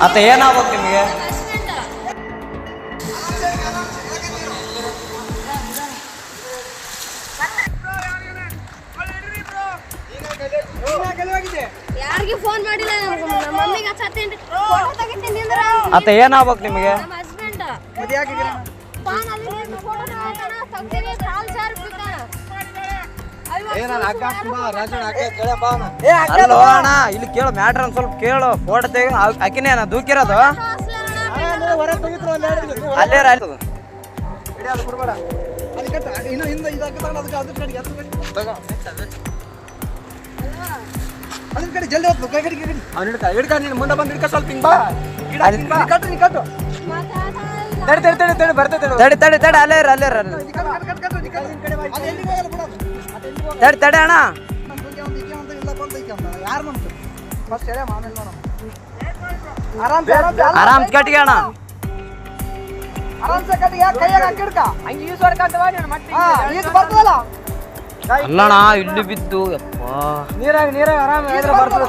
ಅತ್ತ ಏನಾಗ್ಬೇಕು ನಿಮಗೆ? ಯಾರಿಗೆ ಫೋನ್ ಮಾಡಿಲ್ಲ ನಮ್ಮ ಮಮ್ಮಿಗೆ ಹಚ್ಚತ್ತೇನ್ರಿ ಫೋಟೋ ತೆಗಿತೀನಿ ನಿಂದ್ರ ಅತ್ತ ಏನಾಗ್ಬೇಕು ನಿಮಗೆ? ನಮ್ಮ ಹಸ್ಬೆಂಡ್ ಪಾನ್ ಅಲ್ಲಿ ಫೋಟೋ ತಗೋತಾನ ಅಲ್ಲೋ ಅಣ್ಣ ಇಲ್ಲಿ ಕೇಳು ಮ್ಯಾಟ್ರ್ ಒಂದ್ ಸ್ವಲ್ಪ ಕೇಳು ಫೋಟೋ ತೆಗಿ ಆಕಿನೇ ಅಣ್ಣ ದೂಕಿರೋದು. ಅಲ್ಲೇ ಆಯ್ತು ಮುಂದೆ ಬಂದು ಹಿಡ್ಕ ಸ್ವಲ್ಪ ಹಿಂಗ್ ಬಾ. ಅಲ್ಲಿ- ಕಟ್ಟು ನೀ ಕಟ್ಟು. ತಡಿ ತಡಿ ತಡಿ ತಡಿ ಬರ್ತದೆ ತಡಿ ತಡಿ ತಡಿ ಅಲ್ಲೇ ಇರು ಅಲ್ಲೇ ಇರು. ತಡಿ ತಡಿ ಅಣ್ಣ ಆರಾಮ್ ಕಟ್ಟಿಗೆ ಅಣ್ಣ ಅಲ್ಲಣ್ಣ ಇಲ್ಲಿ ಬಿದ್ದು ಯಪ್ಪ ನೀರಾಗ ನೀರಾಗ ಆರಾಮ ಬರ್ತದೆ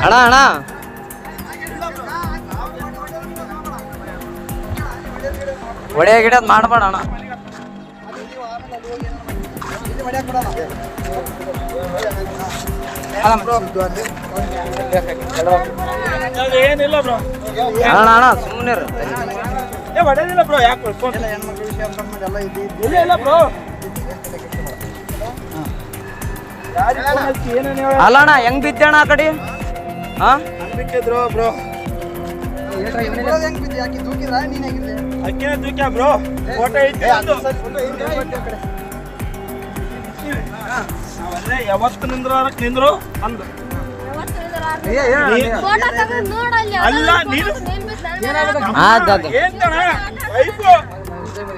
ಅಣ್ಣ ಅಣ್ಣ. ಒಡೆಯ ಗಿಡ ಮಾಡಬೇಡ ಅಣ್ಣ. ಏನಿಲ್ಲ ಬ್ರೋ ಅಣ್ಣ ಅಣ್ಣ ಸುಮ್ಮನೆ ಏ ಹೊಡೆದಿಲ್ಲ ಬ್ರೋ ಯಾಕೆ ಇಲ್ಲ ಇಲ್ಲ ಬ್ರೋ ಏನೇನು ಹೇಳ ಅಲ್ಲ ಅಣ್ಣ ಹೆಂಗ್ ಬಿದ್ದಣ್ಣ ಆ ಕಡೆ? ಬ್ರೋ. ಅಕ್ಕಿನ ತೂಕ್ಯ ಬ್ರೋ? ಫೋಟೋ ಐತಿ ಯಾವತ್ತು ನಿಂದ್ರು ನಿಂದ್ರು? ಅಂದು. ಫೋಟೋ ತೆಗೆದು ನೋಡಲ್ಲಿ ಅಲ್ಲ, ನೀನು-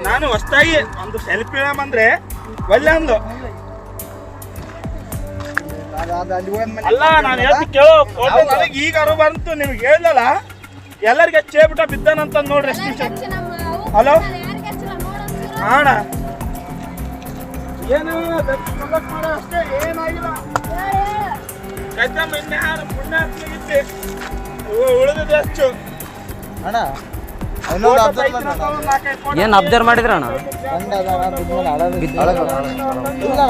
ನಾನು ಹೊಸ್ತಾಗಿ ಒಂದು ಸೆಲ್ಫಿ ಅಂದ್ರೆ ಒಳ್ಳೆ ಅಂದ್ಲು. ಅಲ್ಲ ನಾನು ಹೇಳ್ತಿ ಕೇಳೋ ನನಗೆ ಈಗ ಅರು ಬಂತು ನಿಮ್ಗೆ ಹೇಳಲ್ಲ ಎಲ್ಲರಿಗೆ ಹಚ್ಚೇಬಿಟ್ಟ ಬಿದ್ದಾನಂತ ನೋಡ್ರಿ ಹಲೋ ಅಣ್ಣ. ಏನು ಅಷ್ಟೇ ಏನಾಗಿಲ್ಲ. ಇನ್ಯಾರು ಪುಣ್ಯ ಉಳಿದಿದೆ ಅಣ್ಣ ಏನ್ ಅಬ್ಸರ್ವ್ ಮಾಡಿದ್ರ ಅಣ್ಣ? ಇಲ್ಲ